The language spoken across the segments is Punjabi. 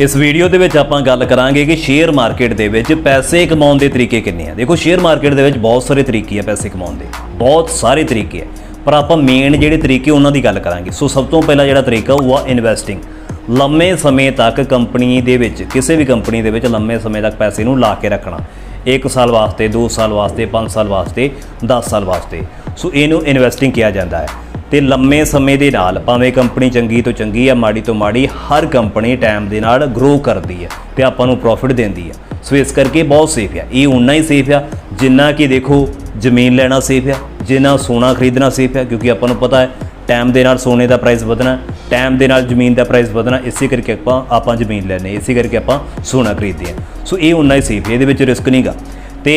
ਇਸ ਵੀਡੀਓ ਦੇ ਵਿੱਚ ਆਪਾਂ ਗੱਲ ਕਰਾਂਗੇ ਕਿ ਸ਼ੇਅਰ ਮਾਰਕੀਟ ਦੇ ਵਿੱਚ ਪੈਸੇ ਕਮਾਉਣ ਦੇ ਤਰੀਕੇ ਕਿੰਨੇ ਆ। ਦੇਖੋ ਸ਼ੇਅਰ ਮਾਰਕੀਟ ਦੇ ਵਿੱਚ ਬਹੁਤ ਸਾਰੇ ਤਰੀਕੇ ਆ ਪੈਸੇ ਕਮਾਉਣ ਦੇ। ਬਹੁਤ ਸਾਰੇ ਤਰੀਕੇ ਆ। ਪਰ ਆਪਾਂ ਮੇਨ ਜਿਹੜੇ ਤਰੀਕੇ ਉਹਨਾਂ ਦੀ ਗੱਲ ਕਰਾਂਗੇ। ਸੋ ਸਭ ਤੋਂ ਪਹਿਲਾ ਜਿਹੜਾ ਤਰੀਕਾ, ਉਹ ਆ ਇਨਵੈਸਟਿੰਗ ਲੰਮੇ ਸਮੇਂ ਤੱਕ ਕੰਪਨੀ ਦੇ ਵਿੱਚ, ਕਿਸੇ ਵੀ ਕੰਪਨੀ ਦੇ ਵਿੱਚ ਲੰਮੇ ਸਮੇਂ ਤੱਕ ਪੈਸੇ ਨੂੰ ਲਾ ਕੇ ਰੱਖਣਾ। 1 ਸਾਲ ਵਾਸਤੇ 2 ਸਾਲ ਵਾਸਤੇ 5 ਸਾਲ ਵਾਸਤੇ 10 ਸਾਲ ਵਾਸਤੇ। ਸੋ ਇਹਨੂੰ ਇਨਵੈਸਟਿੰਗ ਕਿਹਾ ਜਾਂਦਾ ਹੈ। ਤੇ ਲੰਮੇ ਸਮੇਂ ਦੇ ਨਾਲ, ਭਾਵੇਂ ਕੰਪਨੀ ਚੰਗੀ ਤੋਂ ਚੰਗੀ ਆ, ਮਾੜੀ ਤੋਂ ਮਾੜੀ, ਹਰ ਕੰਪਨੀ ਟਾਈਮ ਦੇ ਨਾਲ ਗਰੋ ਕਰਦੀ ਹੈ ਤੇ ਆਪਾਂ ਨੂੰ ਪ੍ਰੋਫਿਟ ਦਿੰਦੀ ਹੈ ਸੋ ਇਸ ਕਰਕੇ ਬਹੁਤ ਸੇਫ ਆ। ਇਹ ਉਨਾ ਹੀ ਸੇਫ ਆ ਜਿੰਨਾ ਕਿ ਦੇਖੋ ਜ਼ਮੀਨ ਲੈਣਾ ਸੇਫ ਆ, ਜਿੰਨਾ ਸੋਨਾ ਖਰੀਦਣਾ ਸੇਫ ਆ, ਕਿਉਂਕਿ ਆਪਾਂ ਨੂੰ ਪਤਾ ਹੈ ਟਾਈਮ ਦੇ ਨਾਲ ਸੋਨੇ ਦਾ ਪ੍ਰਾਈਸ ਵਧਣਾ ਟਾਈਮ ਦੇ ਨਾਲ ਜ਼ਮੀਨ ਦਾ ਪ੍ਰਾਈਸ ਵਧਣਾ, ਇਸੇ ਕਰਕੇ ਆਪਾਂ ਆਪਾਂ ਜ਼ਮੀਨ ਲੈਨੇ ਇਸੇ ਕਰਕੇ ਆਪਾਂ ਸੋਨਾ ਖਰੀਦਦੇ ਆ ਸੋ ਇਹ ਉਨਾ ਹੀ ਸੇਫ ਇਹਦੇ ਵਿੱਚ ਰਿਸਕ ਨਹੀਂਗਾ ਤੇ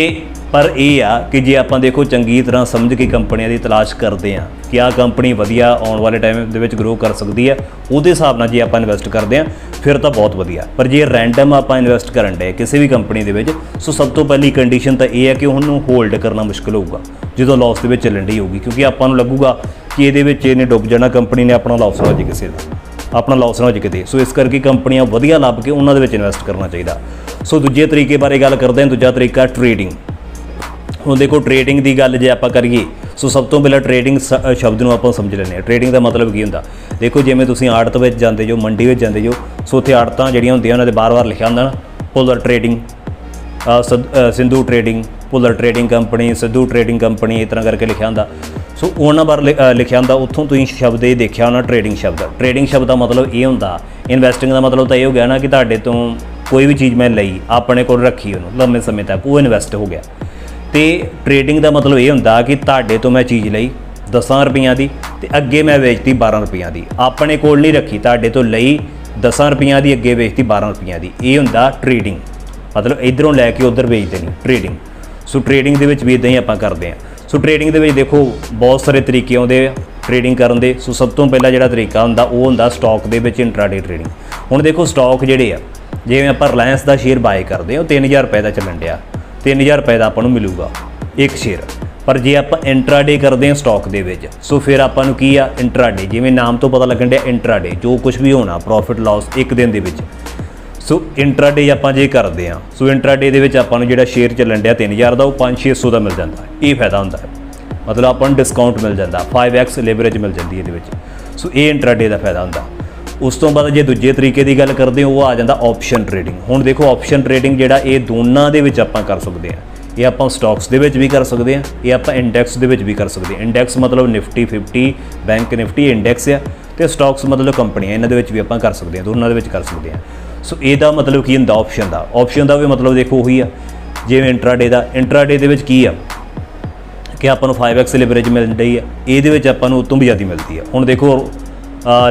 ਪਰ ਇਹ ਆ ਕਿ ਜੇ ਆਪਾਂ ਦੇਖੋ ਚੰਗੀ ਤਰ੍ਹਾਂ ਸਮਝ ਕੇ ਕੰਪਨੀਆਂ ਦੀ ਤਲਾਸ਼ ਕਰਦੇ ਆ ਕਿ ਆਹ ਕੰਪਨੀ ਵਧੀਆ ਆਉਣ ਵਾਲੇ ਟਾਈਮ ਦੇ ਵਿੱਚ ਗਰੋ ਕਰ ਸਕਦੀ ਹੈ, ਉਹਦੇ ਹਿਸਾਬ ਨਾਲ ਜੇ ਆਪਾਂ ਇਨਵੈਸਟ ਕਰਦੇ ਆ ਫਿਰ ਤਾਂ ਬਹੁਤ ਵਧੀਆ। ਪਰ ਜੇ ਰੈਂਡਮ ਆਪਾਂ ਇਨਵੈਸਟ ਕਰਨ ਦੇ ਕਿਸੇ ਵੀ ਕੰਪਨੀ ਦੇ ਵਿੱਚ, ਸੋ ਸਭ ਤੋਂ ਪਹਿਲੀ ਕੰਡੀਸ਼ਨ ਤਾਂ ਇਹ ਹੈ ਕਿ ਉਹਨੂੰ ਹੋਲਡ ਕਰਨਾ ਮੁਸ਼ਕਲ ਹੋਊਗਾ, ਜਦੋਂ ਲਾਸ ਦੇ ਵਿੱਚ ਚੱਲਣ ਦੀ ਹੋਊਗੀ, ਕਿਉਂਕਿ ਆਪਾਂ ਨੂੰ ਲੱਗੂਗਾ ਕਿ ਇਹਦੇ ਵਿੱਚ ਇਹਨੇ ਡੁੱਬ ਜਾਣਾ, ਕੰਪਨੀ ਨੇ ਆਪਣਾ ਲਾਸ ਹੋ ਜੇ ਕਿਸੇ ਦਾ, ਆਪਣਾ ਲਾਸ ਨਾ ਹੋ ਜੇ ਕਿਤੇ। ਸੋ ਇਸ ਕਰਕੇ ਕੰਪਨੀਆਂ ਵਧੀਆ ਲੱਭ ਕੇ ਉਹਨਾਂ ਦੇ ਵਿੱਚ ਇਨਵੈਸਟ ਕਰਨਾ ਚਾਹੀਦਾ। ਸੋ ਦੂਜੇ ਤਰੀਕੇ ਬਾਰੇ ਗੱਲ ਕਰਦੇ ਹਾਂ, ਦੂਜਾ ਤਰੀਕਾ ਟ੍ਰੇਡਿੰਗ ਹੁਣ ਦੇਖੋ ਟ੍ਰੇਡਿੰਗ ਦੀ ਗੱਲ ਜੇ ਆਪਾਂ ਕਰੀਏ, ਸੋ ਸਭ ਤੋਂ ਪਹਿਲਾਂ ਟ੍ਰੇਡਿੰਗ ਸ਼ਬਦ ਨੂੰ ਆਪਾਂ ਸਮਝ ਲੈਂਦੇ ਹਾਂ। ਟ੍ਰੇਡਿੰਗ ਦਾ ਮਤਲਬ ਕੀ ਹੁੰਦਾ? ਦੇਖੋ, ਜਿਵੇਂ ਤੁਸੀਂ ਆੜਤ ਵਿੱਚ ਜਾਂਦੇ ਜੋ, ਮੰਡੀ ਵਿੱਚ ਜਾਂਦੇ ਜੋ, ਸੋ ਉੱਥੇ ਆੜਤਾਂ ਜਿਹੜੀਆਂ ਹੁੰਦੀਆਂ, ਉਹਨਾਂ ਦੇ ਬਾਰ-ਬਾਰ ਲਿਖਿਆ ਹੁੰਦਾ ਨਾ ਪੁਲਰ ਟ੍ਰੇਡਿੰਗ ਸਦ- Sindhu trading puller trading company Sidhu trading company ਇਸ ਤਰ੍ਹਾਂ ਕਰਕੇ ਲਿਖਿਆ ਹੁੰਦਾ। ਸੋ ਉਹਨਾਂ ਬਾਰੇ ਲਿ- ਲਿਖਿਆ ਹੁੰਦਾ, ਉੱਥੋਂ ਤੁਸੀਂ ਸ਼ਬਦ ਇਹ ਦੇਖਿਆ ਹੋਣਾ ਟ੍ਰੇਡਿੰਗ ਸ਼ਬਦ। ਟ੍ਰੇਡਿੰਗ ਸ਼ਬਦ ਦਾ ਮਤਲਬ ਇਹ ਹੁੰਦਾ ਇਨਵੈਸਟਿੰਗ ਦਾ ਮਤਲਬ ਤਾਂ ਇਹ ਹੋ ਗਿਆ ਨਾ ਕਿ ਤੁਹਾਡੇ ਤੋਂ ਕੋਈ ਵੀ ਚੀਜ਼ ਮੈਂ ਲਈ, ਆਪਣੇ ਕੋਲ ਰੱਖੀ ਉਹਨੂੰ, ਲੰਮੇ ਸਮੇਂ ਤੱਕ, ਉਹ ਇਨਵੈਸਟ ਹੋ ਗਿਆ। ਤੇ ਟਰੇਡਿੰਗ ਦਾ ਮਤਲਬ ਇਹ ਹੁੰਦਾ ਕਿ ਤੁਹਾਡੇ ਤੋਂ ਮੈਂ ਚੀਜ਼ ਲਈ 10 ਰੁਪਈਆਂ ਦੀ ਤੇ ਅੱਗੇ ਮੈਂ ਵੇਚਤੀ 12 ਰੁਪਈਆਂ ਦੀ। ਆਪਣੇ ਕੋਲ ਨਹੀਂ ਰੱਖੀ, ਤੁਹਾਡੇ ਤੋਂ ਲਈ 10 ਰੁਪਈਆਂ ਦੀ, ਅੱਗੇ ਵੇਚਤੀ 12 ਰੁਪਈਆਂ ਦੀ। ਇਹ ਹੁੰਦਾ ਟਰੇਡਿੰਗ ਮਤਲਬ ਇਧਰੋਂ ਲੈ ਕੇ ਉਧਰ ਵੇਚ ਦੇਣੀ ਟਰੇਡਿੰਗ ਸੋ ਟਰੇਡਿੰਗ ਦੇ ਵਿੱਚ ਵੀ ਇਦਾਂ ਹੀ ਆਪਾਂ ਕਰਦੇ ਹਾਂ। ਸੋ ਟਰੇਡਿੰਗ ਦੇ ਵਿੱਚ ਦੇਖੋ, ਬਹੁਤ ਸਾਰੇ ਤਰੀਕੇ ਆਉਂਦੇ ਆ ਟਰੇਡਿੰਗ ਕਰਨ ਦੇ। ਸੋ ਸਭ ਤੋਂ ਪਹਿਲਾ ਜਿਹੜਾ ਤਰੀਕਾ ਹੁੰਦਾ, ਉਹ ਹੁੰਦਾ ਸਟਾਕ ਦੇ ਵਿੱਚ ਇੰਟਰਾਡੇ ਟਰੇਡਿੰਗ ਹੁਣ ਦੇਖੋ ਸਟਾਕ ਜਿਹੜੇ ਆ, ਜਿਵੇਂ ਆਪਾਂ ਰਿਲਾਇੰਸ ਦਾ ਸ਼ੇਅਰ ਬਾਏ ਕਰਦੇ ਹਾਂ, ਉਹ 3000 ਰੁਪਏ ਦਾ ਚੱਲਣ ਡਿਆ। 3000 ਰੁਪਏ ਦਾ ਆਪਾਂ ਨੂੰ ਮਿਲੂਗਾ, ਇੱਕ ਸ਼ੇਅਰ ਪਰ ਜੇ ਆਪਾਂ ਇੰਟਰਾਡੇ ਕਰਦੇ ਹਾਂ ਸਟਾਕ ਦੇ ਵਿੱਚ, ਸੋ ਫਿਰ ਆਪਾਂ ਨੂੰ ਕੀ ਆ? ਇੰਟਰਾਡੇ ਜਿਵੇਂ ਨਾਮ ਤੋਂ ਪਤਾ ਲੱਗਣ ਡਿਆ ਇੰਟਰਾਡੇ ਜੋ ਕੁਝ ਵੀ ਹੋਣਾ ਪ੍ਰੋਫਿਟ ਲਾਸ ਇੱਕ ਦਿਨ ਦੇ ਵਿੱਚ। ਸੋ ਇੰਟਰਾਡੇ ਆਪਾਂ ਜੇ ਕਰਦੇ ਆ ਸੋ ਇੰਟਰਾਡੇ ਦੇ ਵਿੱਚ ਆਪਾਂ ਨੂੰ ਜਿਹੜਾ ਸ਼ੇਅਰ ਚੱਲਣ ਡਿਆ 3000 ਦਾ, ਉਹ 5-600 ਦਾ ਮਿਲ ਜਾਂਦਾ। ਇਹ ਫਾਇਦਾ ਹੁੰਦਾ ਹੈ। ਮਤਲਬ ਆਪਾਂ ਨੂੰ ਡਿਸਕਾਊਂਟ ਮਿਲ ਜਾਂਦਾ 5x ਲੈਵਰੇਜ ਮਿਲ ਜਾਂਦੀ ਹੈ ਇਹਦੇ ਵਿੱਚ। ਸੋ ਇਹ ਇੰਟਰਾਡੇ ਦਾ ਫਾਇਦਾ ਹੁੰਦਾ। ਉਸ ਤੋਂ ਬਾਅਦ ਜੇ ਦੂਜੇ ਤਰੀਕੇ ਦੀ ਗੱਲ ਕਰਦੇ ਹਾਂ, ਉਹ ਆ ਜਾਂਦਾ ਆਪਸ਼ਨ ਟ੍ਰੇਡਿੰਗ ਹੁਣ ਦੇਖੋ ਆਪਸ਼ਨ ਟ੍ਰੇਡਿੰਗ ਜਿਹੜਾ ਇਹ ਦੋਨਾਂ ਦੇ ਵਿੱਚ ਆਪਾਂ ਕਰ ਸਕਦੇ ਹਾਂ। ਇਹ ਆਪਾਂ ਸਟਾਕਸ ਦੇ ਵਿੱਚ ਵੀ ਕਰ ਸਕਦੇ ਹਾਂ, ਇਹ ਆਪਾਂ ਇੰਡੈਕਸ ਦੇ ਵਿੱਚ ਵੀ ਕਰ ਸਕਦੇ ਹਾਂ। ਇੰਡੈਕਸ ਮਤਲਬ ਨਿਫਟੀ 50 ਬੈਂਕ ਨਿਫਟੀ ਇੰਡੈਕਸ ਆ ਤੇ ਸਟਾਕਸ ਮਤਲਬ ਕੰਪਨੀਆਂ, ਇਹਨਾਂ ਦੇ ਵਿੱਚ ਵੀ ਆਪਾਂ ਕਰ ਸਕਦੇ ਹਾਂ, ਦੋਨਾਂ ਦੇ ਵਿੱਚ ਕਰ ਸਕਦੇ ਹਾਂ। ਸੋ ਇਹਦਾ ਮਤਲਬ ਕੀ ਹੁੰਦਾ ਆਪਸ਼ਨ ਦਾ? ਆਪਸ਼ਨ ਦਾ ਵੀ ਮਤਲਬ ਦੇਖੋ ਉਹੀ ਆ। ਜਿਵੇਂ ਇੰਟਰਾਡੇ ਦਾ ਇੰਟਰਾਡੇ ਦੇ ਵਿੱਚ ਕੀ ਆ? ਕਿ ਆਪਾਂ ਨੂੰ 5x ਲਿਵਰੇਜ ਮਿਲ ਰਹੀ ਆ। ਇਹਦੇ ਵਿੱਚ ਆਪਾਂ ਨੂੰ ਉਤੋਂ ਵੀ ਜ਼ਿਆਦਾ ਮਿਲਦੀ ਆ। ਹੁਣ ਦੇਖੋ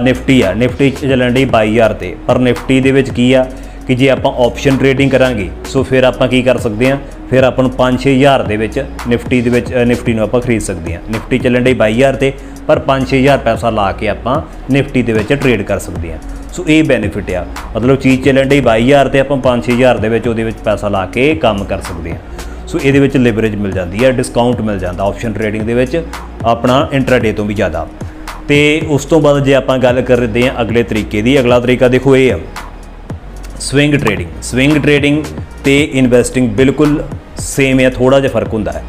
ਨਿਫਟੀ ਆ। ਨਿਫਟੀ 'ਚ ਚੱਲਣ ਡਈ 22000 ਤੇ। ਪਰ ਨਿਫਟੀ ਦੇ ਵਿੱਚ ਕੀ ਆ ਕਿ ਜੇ ਆਪਾਂ ਆਪਸ਼ਨ ਟ੍ਰੇਡਿੰਗ ਕਰਾਂਗੇ, ਸੋ ਫਿਰ ਆਪਾਂ ਕੀ ਕਰ ਸਕਦੇ ਆ ਫਿਰ ਆਪਾਂ ਨੂੰ 5-6000 ਦੇ ਵਿੱਚ ਨਿਫਟੀ ਦੇ ਵਿੱਚ ਨਿਫਟੀ ਨੂੰ ਆਪਾਂ ਖਰੀਦ ਸਕਦੇ ਆ ਨਿਫਟੀ ਚੱਲਣ ਡਈ 22000 ਤੇ, ਪਰ 5-6000 ਪੈਸਾ ਲਾ ਕੇ ਆਪਾਂ ਨਿਫਟੀ ਦੇ ਵਿੱਚ ਟ੍ਰੇਡ ਕਰ ਸਕਦੇ ਆ ਸੋ ਇਹ ਬੈਨੀਫਿਟ ਆ। ਮਤਲਬ ਚੀਜ਼ ਚੱਲਣ ਡਈ 22000 ਤੇ, ਆਪਾਂ 5-6000 ਦੇ ਵਿੱਚ ਉਹਦੇ ਵਿੱਚ ਪੈਸਾ ਲਾ ਕੇ ਕੰਮ ਕਰ ਸਕਦੇ ਆ ਸੋ ਇਹਦੇ ਵਿੱਚ ਲਿਵਰੇਜ ਮਿਲ ਜਾਂਦੀ ਹੈ ਡਿਸਕਾਊਂਟ ਮਿਲ ਜਾਂਦਾ ਆਪਸ਼ਨ ਟ੍ਰੇਡਿੰਗ ਦੇ ਵਿੱਚ। ਆਪਣਾ ਇੰਟਰਾਡੇ ਤੋਂ ਵੀ ਜ਼ਿਆਦਾ। ਤੇ ਉਸ ਤੋਂ ਬਾਅਦ ਜੇ ਆਪਾਂ ਗੱਲ ਕਰਦੇ ਹਾਂ ਅਗਲੇ ਤਰੀਕੇ ਦੀ, ਅਗਲਾ ਤਰੀਕਾ ਦੇਖੋ ਇਹ ਆ। ਸਵਿੰਗ ਟ੍ਰੇਡਿੰਗ ਸਵਿੰਗ ਟ੍ਰੇਡਿੰਗ ਤੇ ਇਨਵੈਸਟਿੰਗ ਬਿਲਕੁਲ ਸੇਮ ਹੈ ਥੋੜਾ ਜਿਹਾ ਫ਼ਰਕ ਹੁੰਦਾ ਹੈ।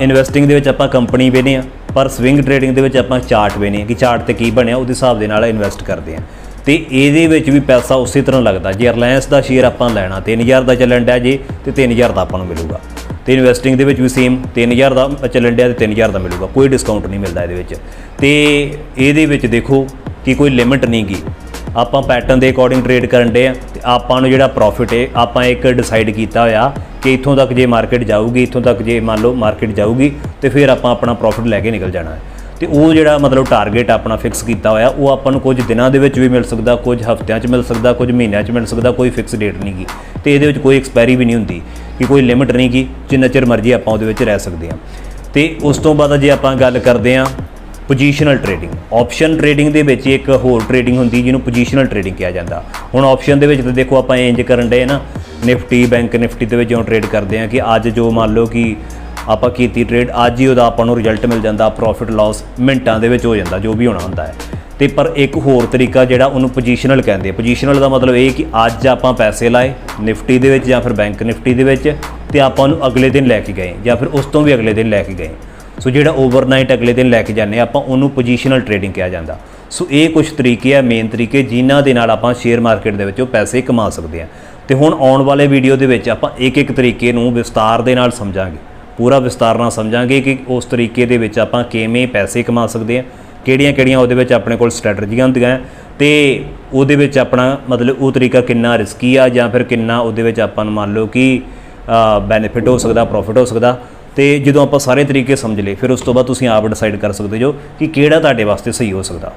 ਇਨਵੈਸਟਿੰਗ ਦੇ ਵਿੱਚ ਆਪਾਂ ਕੰਪਨੀ ਵੇਨੇ ਆ, ਪਰ ਸਵਿੰਗ ਟ੍ਰੇਡਿੰਗ ਦੇ ਵਿੱਚ ਆਪਾਂ ਚਾਰਟ ਵੇਨੇ ਆ ਕਿ ਚਾਰਟ ਤੇ ਕੀ ਬਣਿਆ, ਉਹਦੇ ਹਿਸਾਬ ਦੇ ਨਾਲ ਇਨਵੈਸਟ ਕਰਦੇ ਆ। ਤੇ ਇਹਦੇ ਵਿੱਚ ਵੀ ਪੈਸਾ ਉਸੇ ਤਰ੍ਹਾਂ ਲੱਗਦਾ, ਜੇ ਰਿਲਾਇੰਸ ਦਾ ਸ਼ੇਅਰ ਆਪਾਂ ਲੈਣਾ 3000 ਦਾ ਚੱਲਣ ਡਿਆ ਜੇ, ਤੇ 3000 ਦਾ ਆਪਾਂ ਨੂੰ ਮਿਲੂਗਾ। ਤੇ ਇਨਵੈਸਟਿੰਗ ਦੇ ਵਿੱਚ ਵੀ ਸੇਮ 3000 ਦਾ ਚੱਲਣ ਡਿਆ ਤੇ 3000 ਦਾ ਮਿਲੂਗਾ, ਕੋਈ ਡਿਸਕਾਊਂਟ ਨਹੀਂ ਮਿਲਦਾ ਇਹਦੇ ਵਿੱਚ। ਤੇ ਇਹਦੇ ਵਿੱਚ ਦੇਖੋ ਕਿ ਕੋਈ ਲਿਮਿਟ ਨਹੀਂ ਗੀ। ਆਪਾਂ ਪੈਟਰਨ ਦੇ ਅਕੋਰਡਿੰਗ ਟ੍ਰੇਡ ਕਰਨ ਦੇ ਆ ਤੇ ਆਪਾਂ ਨੂੰ ਜਿਹੜਾ ਪ੍ਰੋਫਿਟ ਹੈ ਆਪਾਂ ਇੱਕ ਡਿਸਾਈਡ ਕੀਤਾ ਹੋਇਆ ਕਿ ਇੱਥੋਂ ਤੱਕ ਜੇ ਮਾਰਕੀਟ ਜਾਊਗੀ, ਇੱਥੋਂ ਤੱਕ ਜੇ ਮੰਨ ਲਓ ਮਾਰਕੀਟ ਜਾਊਗੀ ਤੇ ਫਿਰ ਆਪਾਂ ਆਪਣਾ ਪ੍ਰੋਫਿਟ ਲੈ ਕੇ ਨਿਕਲ ਜਾਣਾ ਹੈ। ਤੇ ਉਹ ਜਿਹੜਾ ਮਤਲਬ ਟਾਰਗੇਟ ਆਪਣਾ ਫਿਕਸ ਕੀਤਾ ਹੋਇਆ, ਉਹ ਆਪਾਂ ਨੂੰ ਕੁਝ ਦਿਨਾਂ ਦੇ ਵਿੱਚ ਵੀ ਮਿਲ ਸਕਦਾ, ਕੁਝ ਹਫ਼ਤਿਆਂ 'ਚ ਮਿਲ ਸਕਦਾ, ਕੁਝ ਮਹੀਨਿਆਂ 'ਚ ਮਿਲ ਸਕਦਾ, ਕੋਈ ਫਿਕਸ ਡੇਟ ਨਹੀਂ ਗੀ। ਤੇ ਇਹਦੇ ਵਿੱਚ ਕੋਈ ਐਕਸਪਾਇਰੀ ਵੀ ਨਹੀਂ ਹੁੰਦੀ, ਕਿ ਕੋਈ ਲਿਮਿਟ ਨਹੀਂ ਗੀ, ਜਿੰਨਾ ਚਿਰ ਮਰਜ਼ੀ ਆਪਾਂ ਉਹਦੇ ਵਿੱਚ ਰਹਿ ਸਕਦੇ ਹਾਂ। ਤੇ ਉਸ ਤੋਂ ਬਾਅਦ ਜੇ ਆਪਾਂ ਗੱਲ ਕਰਦੇ ਹਾਂ ਪੋਜੀਸ਼ਨਲ ਟਰੇਡਿੰਗ ਆਪਸ਼ਨ ਟਰੇਡਿੰਗ ਦੇ ਵਿੱਚ ਇੱਕ ਹੋਰ ਟਰੇਡਿੰਗ ਹੁੰਦੀ, ਜਿਹਨੂੰ ਪੋਜੀਸ਼ਨਲ ਟਰੇਡਿੰਗ ਕਿਹਾ ਜਾਂਦਾ। ਹੁਣ ਆਪਸ਼ਨ ਦੇ ਵਿੱਚ ਤਾਂ ਦੇਖੋ ਆਪਾਂ ਇੰਜ ਕਰਨ ਦੇ ਨਾ, ਨਿਫਟੀ ਬੈਂਕ ਨਿਫਟੀ ਦੇ ਵਿੱਚ ਜਿਉਂ ਟਰੇਡ ਕਰਦੇ ਆ ਕਿ ਅੱਜ ਜੋ ਮੰਨ ਲਓ ਕਿ ਆਪਾਂ ਕੀਤੀ ਟ੍ਰੇਡ ਅੱਜ ਹੀ ਉਹਦਾ ਆਪਾਂ ਨੂੰ ਰਿਜ਼ਲਟ ਮਿਲ ਜਾਂਦਾ ਪ੍ਰੋਫਿਟ ਲਾਸ ਮਿੰਟਾਂ ਦੇ ਵਿੱਚ ਹੋ ਜਾਂਦਾ ਜੋ ਵੀ ਹੋਣਾ ਹੁੰਦਾ ਹੈ। ਤੇ ਪਰ ਇੱਕ ਹੋਰ ਤਰੀਕਾ ਜਿਹੜਾ ਉਹਨੂੰ ਪੋਜੀਸ਼ਨਲ ਕਹਿੰਦੇ ਆ। ਪੋਜੀਸ਼ਨਲ ਦਾ ਮਤਲਬ ਇਹ ਕਿ ਅੱਜ ਆਪਾਂ ਪੈਸੇ ਲਾਏ ਨਿਫਟੀ ਦੇ ਵਿੱਚ ਜਾਂ ਫਿਰ ਬੈਂਕ ਨਿਫਟੀ ਦੇ ਵਿੱਚ ਤੇ ਆਪਾਂ ਉਹਨੂੰ ਅਗਲੇ ਦਿਨ ਲੈ ਕੇ ਗਏ ਜਾਂ ਫਿਰ ਉਸ ਤੋਂ ਵੀ ਅਗਲੇ ਦਿਨ ਲੈ ਕੇ ਗਏ। ਸੋ ਜਿਹੜਾ ਓਵਰਨਾਈਟ ਅਗਲੇ ਦਿਨ ਲੈ ਕੇ ਜਾਂਦੇ ਹਾਂ, ਆਪਾਂ ਉਹਨੂੰ ਪੋਜੀਸ਼ਨਲ ਟ੍ਰੇਡਿੰਗ ਕਿਹਾ ਜਾਂਦਾ। ਸੋ ਇਹ ਕੁਝ ਤਰੀਕੇ ਆ ਮੇਨ ਤਰੀਕੇ ਜਿਨ੍ਹਾਂ ਦੇ ਨਾਲ ਆਪਾਂ ਸ਼ੇਅਰ ਮਾਰਕੀਟ ਦੇ ਵਿੱਚੋਂ ਪੈਸੇ ਕਮਾ ਸਕਦੇ ਆ ਤੇ ਹੁਣ ਆਉਣ ਵਾਲੇ ਵੀਡੀਓ ਦੇ ਵਿੱਚ ਆਪਾਂ ਇੱਕ ਇੱਕ ਤਰੀਕੇ ਨੂੰ ਵਿਸਤਾਰ ਦੇ ਨਾਲ ਸਮਝਾਂਗੇ। ਪੂਰਾ ਵਿਸਤਾਰ ਨਾਲ ਸਮਝਾਂਗੇ ਕਿ ਉਸ ਤਰੀਕੇ ਦੇ ਵਿੱਚ ਆਪਾਂ ਕਿਵੇਂ ਪੈਸੇ ਕਮਾ ਸਕਦੇ ਹਾਂ, ਕਿਹੜੀਆਂ-ਕਿਹੜੀਆਂ ਉਹਦੇ ਵਿੱਚ ਆਪਣੇ ਕੋਲ ਸਟ੍ਰੈਟਜੀਆਂ ਹੁੰਦੀਆਂ ਹੈ ਤੇ ਉਹਦੇ ਵਿੱਚ ਆਪਣਾ ਮਤਲਬ ਉਹ ਤਰੀਕਾ ਕਿੰਨਾ ਰਿਸਕੀ ਆ ਜਾਂ ਫਿਰ ਕਿੰਨਾ ਉਹਦੇ ਵਿੱਚ ਆਪਾਂ ਨੂੰ ਮੰਨ ਲਓ ਕਿ ਬੈਨੀਫਿਟ ਹੋ ਸਕਦਾ ਪ੍ਰੋਫਿਟ ਹੋ ਸਕਦਾ, ਤੇ ਜਦੋਂ ਆਪਾਂ ਸਾਰੇ ਤਰੀਕੇ ਸਮਝ ਲਏ, ਫਿਰ ਉਸ ਤੋਂ ਬਾਅਦ ਤੁਸੀਂ ਆਪ ਡਿਸਾਈਡ ਕਰ ਸਕਦੇ ਜੋ ਕਿ ਕਿਹੜਾ ਤੁਹਾਡੇ ਵਾਸਤੇ ਸਹੀ ਹੋ ਸਕਦਾ।